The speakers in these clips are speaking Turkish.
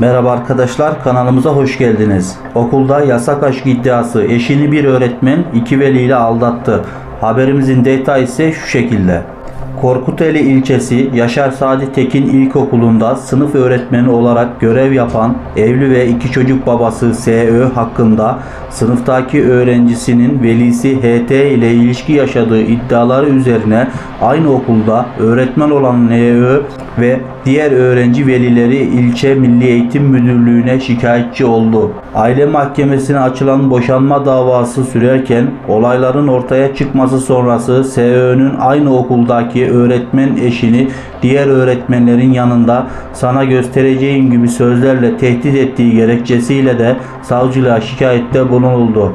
Merhaba arkadaşlar kanalımıza hoş geldiniz. Okulda yasak aşk iddiası eşini bir öğretmen iki veliyle aldattı. Haberimizin detayı ise şu şekilde. Korkuteli ilçesi Yaşar Sadi Tekin İlkokulu'nda sınıf öğretmeni olarak görev yapan evli ve iki çocuk babası SÖ hakkında sınıftaki öğrencisinin velisi HT ile ilişki yaşadığı iddiaları üzerine aynı okulda öğretmen olan NÖ ve diğer öğrenci velileri ilçe Milli Eğitim Müdürlüğü'ne şikayetçi oldu. Aile mahkemesine açılan boşanma davası sürerken olayların ortaya çıkması sonrası SÖ'nün aynı okuldaki öğretmen eşini diğer öğretmenlerin yanında sana göstereceğim gibi sözlerle tehdit ettiği gerekçesiyle de savcılığa şikayette bulunuldu.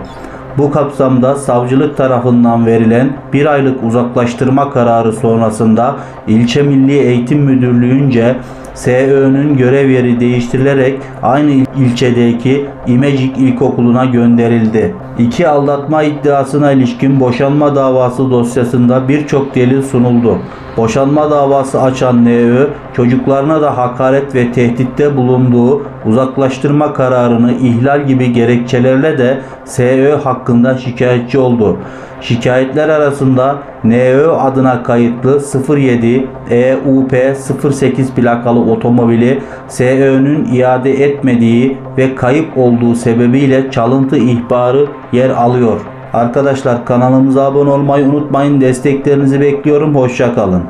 Bu kapsamda savcılık tarafından verilen bir aylık uzaklaştırma kararı sonrasında ilçe Milli Eğitim Müdürlüğü'nce SÖ'nün görev yeri değiştirilerek aynı ilçedeki İmecik İlkokulu'na gönderildi. İki aldatma iddiasına ilişkin boşanma davası dosyasında birçok delil sunuldu. Boşanma davası açan NÖ çocuklarına da hakaret ve tehditte bulunduğu uzaklaştırma kararını ihlal gibi gerekçelerle de SÖ hakkında şikayetçi oldu. Şikayetler arasında NÖ adına kayıtlı 07 EUP 08 plakalı otomobili SÖ'nün iade etmediği ve kayıp olduğu sebebiyle çalıntı ihbarı yer alıyor. Arkadaşlar kanalımıza abone olmayı unutmayın. Desteklerinizi bekliyorum. Hoşçakalın.